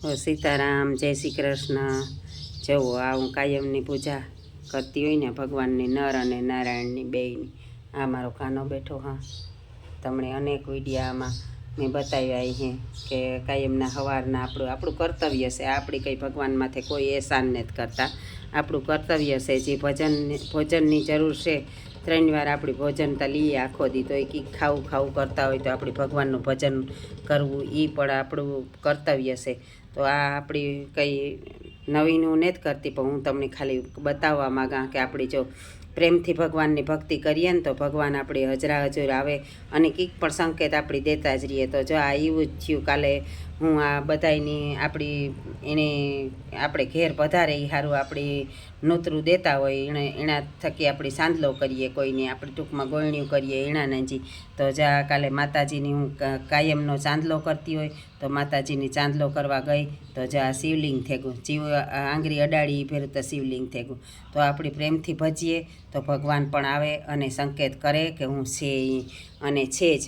સીતારામ, જય શ્રી કૃષ્ણ. જવો આ હું કાયમની પૂજા કરતી હોય ને ભગવાનની, નર અને નારાયણની બેયની. આ મારો કાનો બેઠો, હા. તમને અનેક વિડીયામાં મેં બતાવ્યા અહીં કે કાયમના હવારના આપણું આપણું કર્તવ્ય છે. આપણી કંઈ ભગવાન માથે કોઈ એહસાન નથી કરતા. આપણું કર્તવ્ય છે જે ભજન, ભોજનની જરૂર છે. ત્રણ વાર આપણી ભોજન તો લઈએ આખો દી તો એ કંઈક ખાવું ખાવું કરતા હોય તો આપણી ભગવાનનું ભજન કરવું એ પણ આપણું કર્તવ્ય છે. તો આ આપણી કંઈ નવીન નથી કરતી, પણ હું તમને ખાલી બતાવવા માગા કે આપણી જો પ્રેમથી ભગવાનની ભક્તિ કરીએ ને તો ભગવાન આપણી હજરા હજુર આવે અને કંઈક પણ સંકેત આપણી દેતા જ રહીએ. તો જો આ એવું જ થયું કાલે હું આ બધાયની આપણી એને આપણે ઘેર પધારે એ સારું આપણી નોતરું દેતા હોય, એણે એના થકી આપણી સાંદલો કરીએ કોઈને, આપણે ટૂંકમાં ગોળણીઓ કરીએ એણાનાજી તો જા કાલે માતાજીની હું કાયમનો ચાંદલો કરતી હોય તો માતાજીની ચાંદલો કરવા ગઈ તો જા શિવલિંગ થેગું. જીવ આંગળી અડાડી ભેરું તો શિવલિંગ થેગું. તો આપણે પ્રેમથી ભજીએ તો ભગવાન પણ આવે અને સંકેત કરે કે હું છે અને છે જ.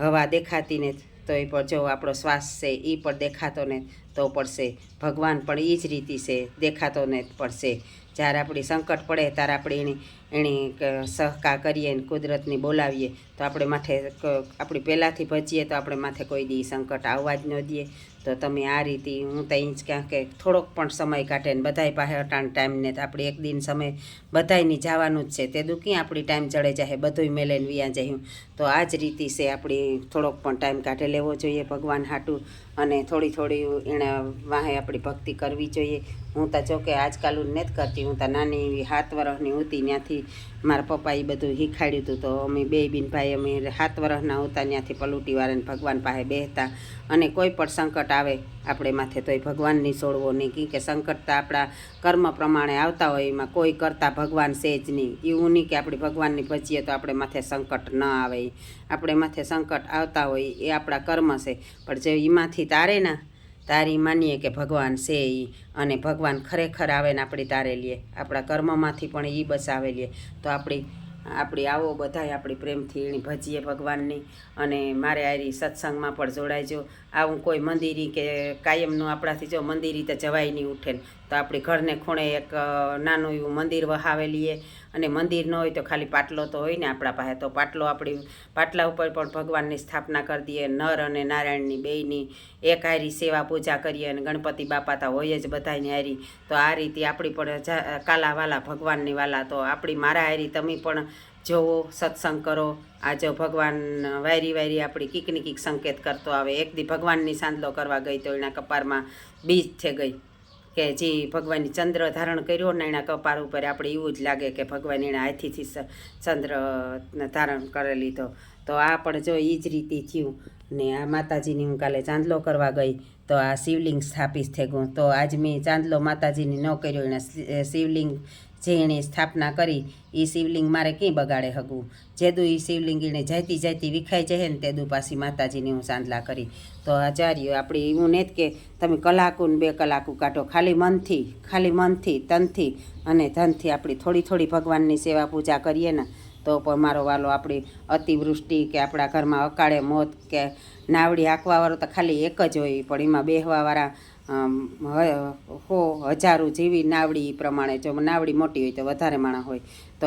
હવા દેખાતી ને તો એ પણ જો આપણો શ્વાસ છે એ પણ દેખાતો ને તો પડશે ભગવાન પણ એ જ રીતિ છે, દેખાતો ને પડશે જ્યારે આપણી સંકટ પડે ત્યારે આપણે એની ક- સહકાર કરીએ ને કુદરતની બોલાવીએ, તો આપણે માથે આપણે પહેલાંથી ભજીએ તો આપણે માથે કોઈ દી સંકટ આવવા જ ન દઈએ. તો તમે આ રીતે હું તો અહીં જ ક્યાં કે થોડોક પણ સમય કાઢે ને બધાય પાસે અટાણ ટાઈમને તો આપણે એક દિન સમય બધાયની જવાનું જ છે. તે દુઃખી આપણી ટાઈમ ચડે જાય, બધુંય મેલે ને વિયા જાય તો આ જ રીતિ છે આપણી થોડોક પણ ટાઈમ કાઢે લેવો જોઈએ ભગવાન હાટું અને થોડી થોડી એણે વાહે આપણી ભક્તિ કરવી જોઈએ. હું તો જો કે આજકાલ નથી કરતી, હું તો નાની એવી સાત વર્ષની હતી ત્યાંથી મારા પપ્પાએ બધું શીખાડ્યું હતું તો અમે બે બિન ભાઈ, અમે સાત વર્ષના હતા, ત્યાંથી પલુટીવાળાને ભગવાન પાસે બેહતા. અને કોઈ પણ સંકટ આવે આપણે માથે તોય ભગવાનની છોડવો નહીં કી કે સંકટ તો આપણા કર્મ પ્રમાણે આવતા હોય, એમાં કોઈ કરતા ભગવાન છે જ નહીં. એવું નહીં કે આપણે ભગવાનની ભજીએ તો આપણે માથે સંકટ ન આવે. આપણે માથે સંકટ આવતા હોય એ આપણા કર્મ છે. પણ જે એમાંથી તારે ના તારી માનીએ કે ભગવાન છે એ અને ભગવાન ખરેખર આવે ને આપણી તારે લઈએ આપણા કર્મમાંથી પણ એ બચાવે લઈએ તો આપણી આપણી આવો બધાય આપણી પ્રેમથી એની ભજીએ ભગવાનની, અને મારે આરી સત્સંગમાં પણ જોડાઈજો આવું કોઈ મંદિરી કે કાયમનું આપણાથી જો મંદિરી તો જવાય નહીં ઉઠે તો આપણી ઘરને ખૂણે એક નાનું એવું મંદિર વહાવે લઈએ અને મંદિર ન હોય તો ખાલી પાટલો તો હોય ને આપણા પાસે. તો પાટલો આપણી, પાટલા ઉપર પણ ભગવાનની સ્થાપના કરી દઈએ. નર અને નારાયણની બેયની એક હારી સેવા પૂજા કરીએ અને ગણપતિ બાપા તો હોય જ બધાની હારી. તો આ રીતે આપણી પણ કાલા વાલા ભગવાનની વાલા. તો આપણી મારા હારી તમે પણ જોવો, સત્સંગ કરો. આ જો ભગવાન વાયરી વાયરી આપણી કીકની કીક સંકેત કરતો આવે. એક દી ભગવાનની સાંદલો કરવા ગઈ તો એના કપારમાં બીજ થઈ ગઈ. કે જે ભગવાનની ચંદ્ર ધારણ કર્યો ને એના કપાળ ઉપર આપણે એવું જ લાગે કે ભગવાન એણે હાથીથી ચંદ્ર ધારણ કરી લીધો તો આ પણ જો એ જ રીતે થયું. ને આ માતાજીની હું કાલે ચાંદલો કરવા ગઈ, તો આ શિવલિંગ સ્થાપિત થઈ ગયું. તો આજ મેં ચાંદલો માતાજીની ન કર્યો એણે શિવલિંગ જે એણે સ્થાપના કરી એ શિવલિંગ મારે ક્યાં બગાડે હગું? જેદુ એ શિવલિંગ એણે જાતી જાતી વિખાઈ જાય ને તેદું પાછી માતાજીની હું ચાંદલા કરી. તો આચાર્ય આપણે એવું નહીં કે, તમે કલાકું બે કલાકું કાઢો ખાલી મનથી ખાલી મનથી, તનથી અને ધનથી આપણી થોડી થોડી ભગવાનની સેવા પૂજા કરીએ ને તો પણ મારો વાલો આપણી અતિવૃષ્ટિ કે આપણા ઘરમાં અકાળે મોત કે નાવડી હાંકવાવાળો તો ખાલી એક જ હોય, પણ એમાં બેહવાવાળા હો હજારો જેવી નાવડી પ્રમાણે જો નાવડી મોટી હોય તો વધારે માણા હોય. તો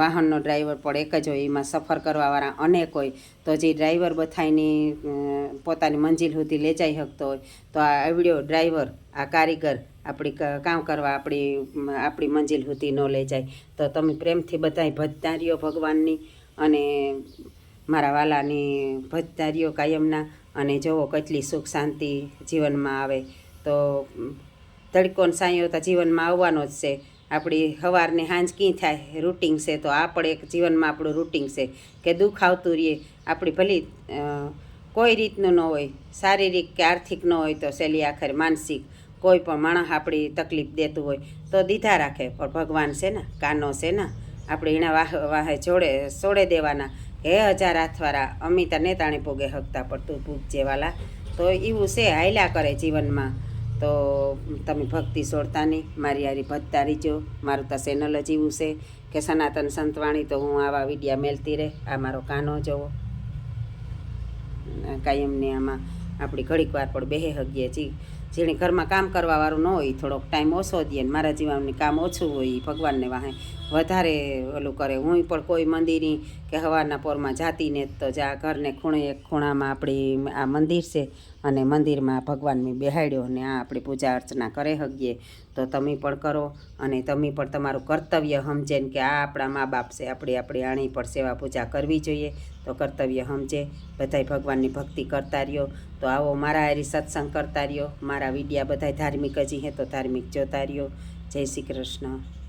વાહનનો ડ્રાઈવર પણ એક જ હોય, એમાં સફર કરવાવાળા અનેક હોય. તો જે ડ્રાઈવર બથાઈની પોતાની મંજિલ સુધી લઈ જઈ શકતો હોય. તો આ આવડ્યો ડ્રાઈવર, આ કારીગર આપણી કામ કરવા આપણી આપણી મંજિલ સુધી ન લઈ જાય. તો તમે પ્રેમથી બધાય ભજતારીઓ ભગવાનની અને મારા વાલાની ભજનારીઓ કાયમના અને જોવો કેટલી સુખ શાંતિ જીવનમાં આવે. તો તડકો ને સાંયો તો જીવનમાં આવવાનો જ છે. આપણી સવારને સાંજ કી થાય? રૂટિંગ છે તો આ પણ એક જીવનમાં આપણું રૂટિંગ છે કે દુઃખ આવતું રહીએ. આપણી ભલી કોઈ રીતનું ન હોય. શારીરિક કે આર્થિક ન હોય તો સહેલી આખર માનસિક કોઈ પણ માણસ આપણી તકલીફ દેતું હોય તો દીધા રાખે. પણ ભગવાન છે ને, કાનો છે ને, આપણે એના વાહ, વાહે જોડે છોડે દેવાના. હે હજાર હાથવાળા અમિતા નેતાણી પોગે હકતા, પણ તું પૂગજે વાલા તો એવું છે, હાયલા કરે જીવનમાં. તો તમે ભક્તિ છોડતા નહીં, મારી હારી ભજતા રહીજો મારું તો ચેનલ જ એવું છે કે સનાતન સંતવાણી તો હું આવા વિડીયા મેલતી રહે. આ મારો કાનો જોવો. કાયમને આમાં આપણી ઘડીક વાર પણ બેહે હગીએ જી જેણે ઘરમાં કામ કરવાવાળું ન હોય, થોડોક ટાઈમ ઓછો દે મારા જીવનની કામ ઓછું હોય ભગવાનને વાહે વધારે ઓલું કરે. હું પણ કોઈ મંદિરની કે હવારના પોરમાં જાતી ને તો જા ઘરને ખૂણે એક ખૂણામાં આપણી આ મંદિર છે અને મંદિરમાં ભગવાનને બેહાડ્યો અને આ આપણી પૂજા અર્ચના કરે હગીએ. તો તમે પણ કરો અને તમે પણ તમારું કર્તવ્ય સમજે ને કે આ આપણા મા બાપ છે, આપણે આપણી આણી પર સેવા પૂજા કરવી જોઈએ. તો કર્તવ્ય સમજે. બધાય ભગવાનની ભક્તિ કરતા રહ્યો. તો આવો મારા હારી સત્સંગ કરતા રહ્યો. મારા વિડિયા બધાય ધાર્મિક હજી હે તો ધાર્મિક જોતા રહ્યો. જય શ્રી કૃષ્ણ.